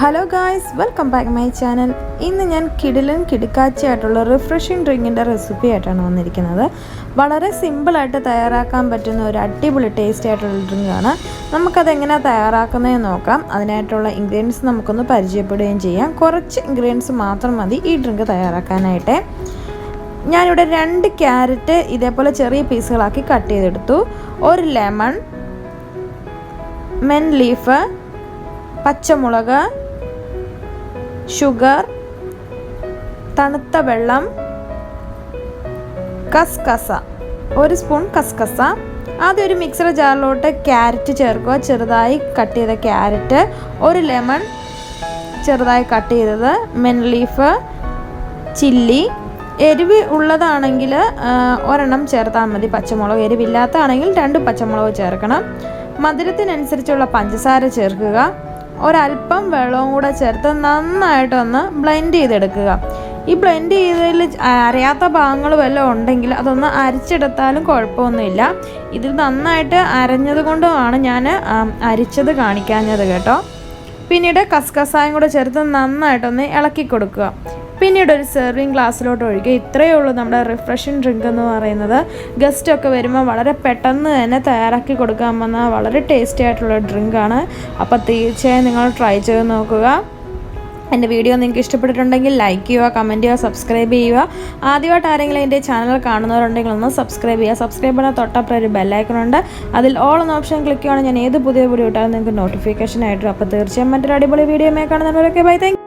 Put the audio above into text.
Hello guys welcome back my channel ഇന്ന് ഞാൻ കിടിലും കിടുക്കാച്ചയായിട്ടുള്ള refreshing ഡ്രിങ്കിന്റെ recipe ആയിട്ടാണ് വന്നിരിക്കുന്നത്. വളരെ സിമ്പിളായിട്ട് തയ്യാറാക്കാൻ പറ്റുന്ന ഒരു അടിപൊളി ടേസ്റ്റ് ആയിട്ടുള്ള ഡ്രിങ്കാണ് നമുക്കത് എങ്ങനെയാണ് തയ്യാറാക്കുന്നതെന്ന് നോക്കാം. അതിനായിട്ടുള്ള ഇൻഗ്രീഡിയൻസ് നമുക്കൊന്ന് പരിചയപ്പെടുകയും ചെയ്യാം. കുറച്ച് ഇൻഗ്രീഡിയൻസ് മാത്രം മതി ഈ ഡ്രിങ്ക് തയ്യാറാക്കാനായിട്ട്. ഞാനിവിടെ രണ്ട് ക്യാരറ്റ് ഇതേപോലെ ചെറിയ പീസുകളാക്കി കട്ട് ചെയ്തെടുത്തു. ഒരു ലെമൺ മെൻ ലീഫ് പച്ചമുളക് ഷുഗർ തണുത്ത വെള്ളം കസ്കസ. ഒരു സ്പൂൺ കസ്കസ. ആദ്യം ഒരു മിക്സർ ജാറിലോട്ട് ക്യാരറ്റ് ചേർക്കുക. ചെറുതായി കട്ട് ചെയ്ത ക്യാരറ്റ് ഒരു ലെമൺ ചെറുതായി കട്ട് ചെയ്തത്. മെൻ ലീഫ് ചില്ലി എരിവ് ഉള്ളതാണെങ്കിൽ ഒരെണ്ണം ചേർത്താൽ മതി. പച്ചമുളക് എരിവില്ലാത്തതാണെങ്കിൽ രണ്ട് പച്ചമുളക് ചേർക്കണം. മധുരത്തിനനുസരിച്ചുള്ള പഞ്ചസാര ചേർക്കുക. ഒരല്പം വെള്ളവും കൂടെ ചേർത്ത് നന്നായിട്ടൊന്ന് ബ്ലെൻഡ് ചെയ്തെടുക്കുക. ഈ ബ്ലെൻഡ് ചെയ്തതിൽ അറിയാത്ത ഭാഗങ്ങൾ വല്ലതും ഉണ്ടെങ്കിൽ അതൊന്ന് അരിച്ചെടുത്താലും കുഴപ്പമൊന്നുമില്ല. ഇത് നന്നായിട്ട് അരഞ്ഞത് കൊണ്ടുമാണ് ഞാൻ അരിച്ചത് കാണിക്കാഞ്ഞത് കേട്ടോ. പിന്നീട് കസ്കസായം കൂടെ ചേർത്ത് നന്നായിട്ടൊന്ന് ഇളക്കി കൊടുക്കുക പിന്നീട് ഒരു സെർവിങ് ഗ്ലാസ്സിലോട്ട് ഒഴിക്കുക. ഇത്രയേ ഉള്ളൂ നമ്മുടെ റിഫ്രഷിങ് ഡ്രിങ്ക് എന്ന് പറയുന്നത്. ഗസ്റ്റ് ഒക്കെ വരുമ്പോൾ വളരെ പെട്ടെന്ന് തന്നെ തയ്യാറാക്കി കൊടുക്കാൻ വന്ന വളരെ ടേസ്റ്റി ആയിട്ടുള്ള ഡ്രിങ്കാണ് അപ്പോൾ തീർച്ചയായും നിങ്ങൾ ട്രൈ ചെയ്ത് നോക്കുക. എന്റെ വീഡിയോ നിങ്ങൾക്ക് ഇഷ്ടപ്പെട്ടിട്ടുണ്ടെങ്കിൽ ലൈക്ക് ചെയ്യുക കമന്റ് ചെയ്യുക സബ്സ്ക്രൈബ് ചെയ്യുക. ആദ്യമായിട്ട് ആരെങ്കിലും എന്റെ ചാനൽ കാണുന്നവരുണ്ടെങ്കിൽ ഒന്ന് സബ്സ്ക്രൈബ് ചെയ്യുക. സബ്സ്ക്രൈബ് ചെയ്യാൻ തൊട്ടപ്പുറം ഒരു ബെല്ലൈക്കണുണ്ട് അതിൽ ഓൾ എന്ന ഓപ്ഷൻ ക്ലിക്ക് ചെയ്യുകയാണെങ്കിൽ ഞാൻ ഏത് പുതിയ വീഡിയോ ഇട്ടാലും നിങ്ങൾക്ക് നോട്ടിഫിക്കേഷൻ ആയിട്ടും അപ്പോൾ തീർച്ചയായും മറ്റൊരു അടിപൊളി വീഡിയോ കാണുന്നവരൊക്കെ ബൈ താങ്ക്